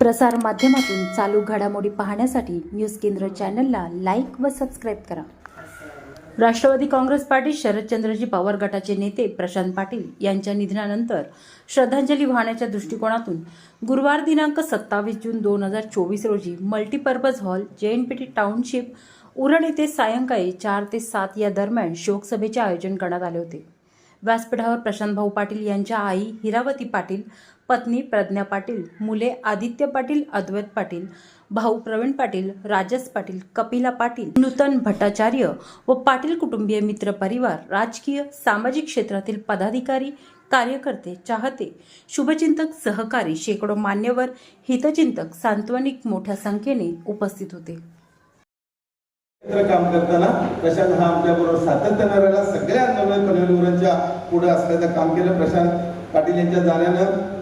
प्रसार माध्यमातून चालू घडामोडी पाहण्यासाठी न्यूज केंद्र चॅनलला लाईक व सबस्क्राईब करा. राष्ट्रवादी काँग्रेस पार्टी शरदचंद्रजी पवार गटाचे नेते प्रशांत पाटील यांच्या निधनानंतर श्रद्धांजली वाहण्याच्या दृष्टिकोनातून गुरुवार दिनांक सत्तावीस जून दोन हजार चोवीस रोजी multipurpose hall JNPT township Uran येथे सायंकाळी चार ते सात या दरम्यान शोकसभेचे आयोजन करण्यात आले होते. व्यासपीठावर प्रशांत भाऊ पाटील यांच्या आई हिरावती पाटील पत्नी प्रज्ञा पाटील मुले आदित्य पाटील अद्वैत पाटील भाऊ प्रवीण पाटील राजस पाटील कपिला पाटील नूतन भट्टाचार्य व पाटील कुटुंबीय मित्र परिवार राजकीय सामाजिक क्षेत्रातील पदाधिकारी कार्यकर्ते चाहते शुभचिंतक सहकारी शेकडो मान्यवर हितचिंतक सांत्वनिक मोठ्या संख्येने उपस्थित होते. काम करताना प्रशांत हा आमच्या बरोबर सातत्यानं राहिला सगळ्या पनवेलवरांच्या पुढे असल्याचं काम केलं. प्रशांत पाटील यांच्या जाण्यानं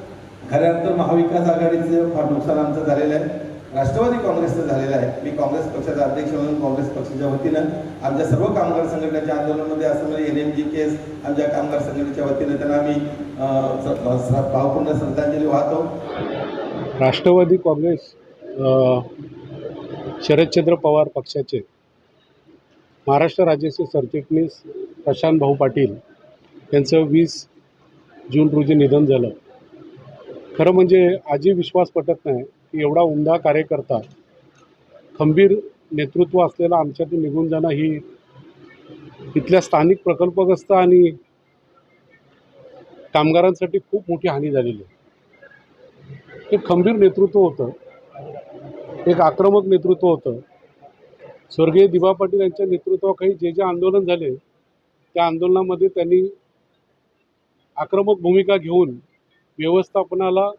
खऱ्या अर्थ महाविकास आघाडीचं फार नुकसान आमचं झालेलं आहे. राष्ट्रवादी काँग्रेसचं झालेलं आहे. मी काँग्रेस पक्षाचा अध्यक्ष म्हणून काँग्रेस पक्षाच्या वतीनं आमच्या सर्व कामगार संघटनेच्या आंदोलनामध्ये असणारे एन एम जी केस आमच्या कामगार संघटनेच्या वतीनं त्यांना आम्ही भावपूर्ण श्रद्धांजली वाहतो. राष्ट्रवादी काँग्रेस शरदचंद्र पवार पक्षाचे महाराष्ट्र राज्याचे सरचिटणीस प्रशांत भाऊ पाटील यांचं वीस जून रोजी निधन झालं. खरं म्हणजे आजही विश्वास पटत नाही की एवढा उमदा कार्यकर्ता खंबीर नेतृत्व असलेला आमच्यातून निघून जाणं ही इथल्या स्थानिक प्रकल्पग्रस्त आणि कामगारांसाठी खूप मोठी हानी झालेली आहे. एक खंबीर नेतृत्व होतं एक आक्रमक नेतृत्व होतं. स्वर्गीय दिबा पाटील यांच्या नेतृत्वाखाली जे जे आंदोलन झाले त्या आंदोलनामध्ये त्यांनी आक्रमक भूमिका घेऊन व्यवस्थापनाला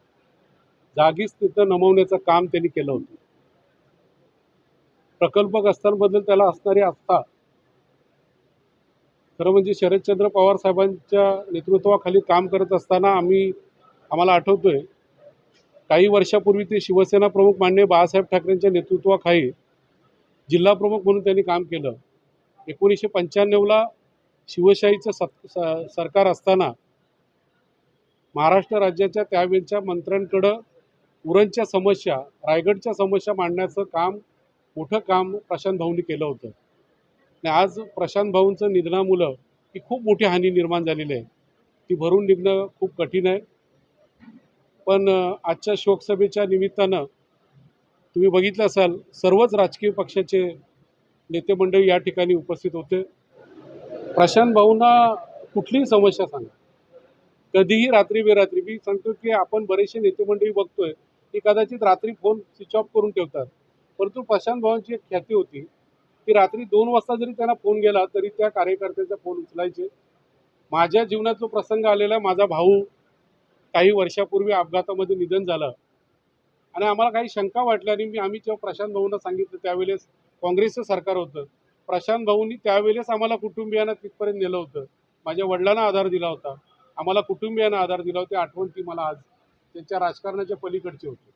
जागीच तिथं नमवण्याचं काम त्यांनी केलं होतं. प्रकल्पग्रस्तांबद्दल त्याला असणारी आस्था. खरं म्हणजे शरदचंद्र पवार साहेबांच्या नेतृत्वाखाली काम करत असताना आम्ही आम्हाला आठवतोय काही वर्षापूर्वी ते शिवसेना प्रमुख माननीय बाळासाहेब ठाकरेंच्या नेतृत्वाखाली जिल्हा प्रमुख म्हणून त्यांनी काम केलं. एकोणीसशे पंच्याण्णवला शिवशाहीचं सत सरकार असताना महाराष्ट्र राज्याच्या त्यावेळच्या मंत्र्यांकडं उरणच्या समस्या रायगडच्या समस्या मांडण्याचं काम मोठं काम प्रशांत भाऊंनी केलं होतं. आणि आज प्रशांत भाऊंचं निधनामुळं ही खूप मोठी हानी निर्माण झालेली आहे. ती भरून निघणं खूप कठीण आहे. पण आजच्या शोकसभेच्या निमित्तानं तुम्ही बघितलं असाल सर्वच राजकीय पक्षाचे नेते मंडळी या ठिकाणी उपस्थित होते. प्रशांत भाऊंना कुठलीही समस्या सांगा. कधीही रात्री बेरात्री मी सांगतो की आपण बरेचसे नेते मंडळी बघतोय की कदाचित रात्री फोन स्विच ऑफ करून ठेवतात. परंतु प्रशांत भाऊंची एक ख्याती होती की रात्री दोन वाजता जरी त्यांना फोन गेला तरी त्या कार्यकर्त्याचा फोन उचलायचे. माझ्या जीवनात जो प्रसंग आलेला आहे, माझा भाऊ काही वर्षापूर्वी अपघातामध्ये निधन झालं. आणि आम्हाला काही शंका वाटल्या आणि मी आम्ही जेव्हा प्रशांत भाऊंना सांगितलं त्यावेळेस काँग्रेसचं सरकार होतं. प्रशांत भाऊंनी त्यावेळेस आम्हाला कुटुंबियांना तिथपर्यंत नेलं होतं. माझ्या वडिलांना आधार दिला होता. आम्हाला कुटुंबियांना आधार दिला होता. आठवण ती मला आज त्यांच्या राजकारणाच्या पलीकडची होती.